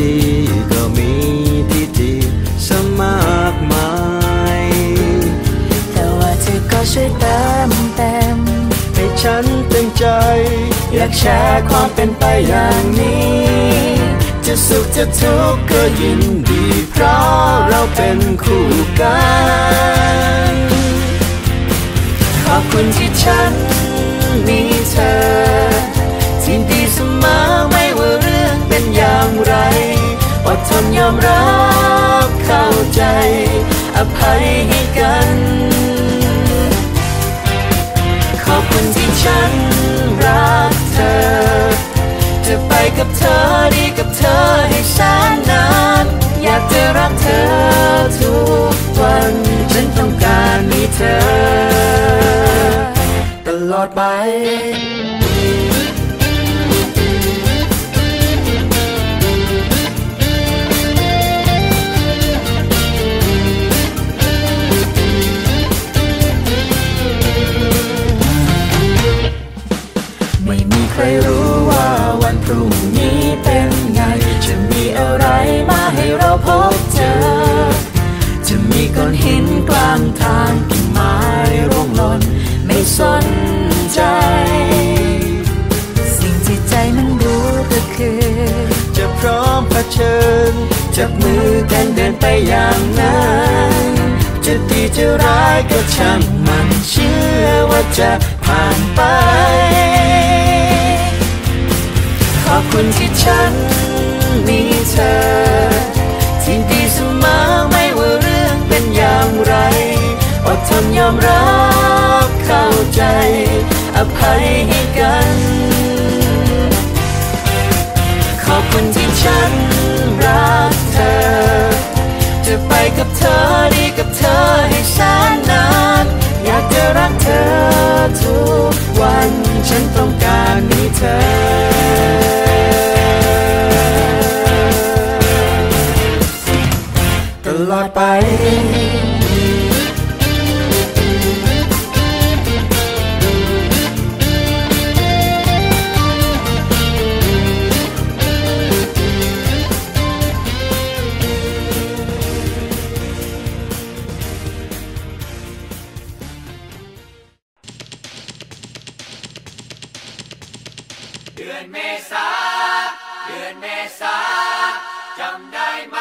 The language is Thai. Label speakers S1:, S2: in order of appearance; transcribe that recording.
S1: ทีก็มีที่ดีสมากมาย
S2: แต่ว่าเธอก็ช่วยเติมเต็ม
S1: ให้ฉันเต็มใจ อยากแชร์ความเป็นไปอย่างนี้ จะสุขจะทุกข์ก็ยินดี เพราะเราเป็นคู่กัน ขอบคุณที่ฉันมีเธอ อภัยให้กัน ขอบคุณที่ฉันรักเธอ จะไปกับเธอดีกับเธอให้แสนนาน อยากจะรักเธอทุกวัน ฉันต้องการมีเธอ ตลอดไป จับมือกันเดินไปอย่างนั้นจะดีจะร้ายก็ช่างมันเชื่อว่าจะผ่านไป ขอบคุณที่ฉันมีเธอ ที่ดีเสมอไม่ว่าเรื่องเป็นอย่างไร อดทนยอมรับเข้าใจ อภัยให้กัน ขอบคุณที่ฉัน เธอดีกับเธอให้แสนนานอยากจะรักเธอทุกวันฉันต้องการมีเธอตลอดไป
S3: เดือนเมษา เดือนเมษาจำได้ไหม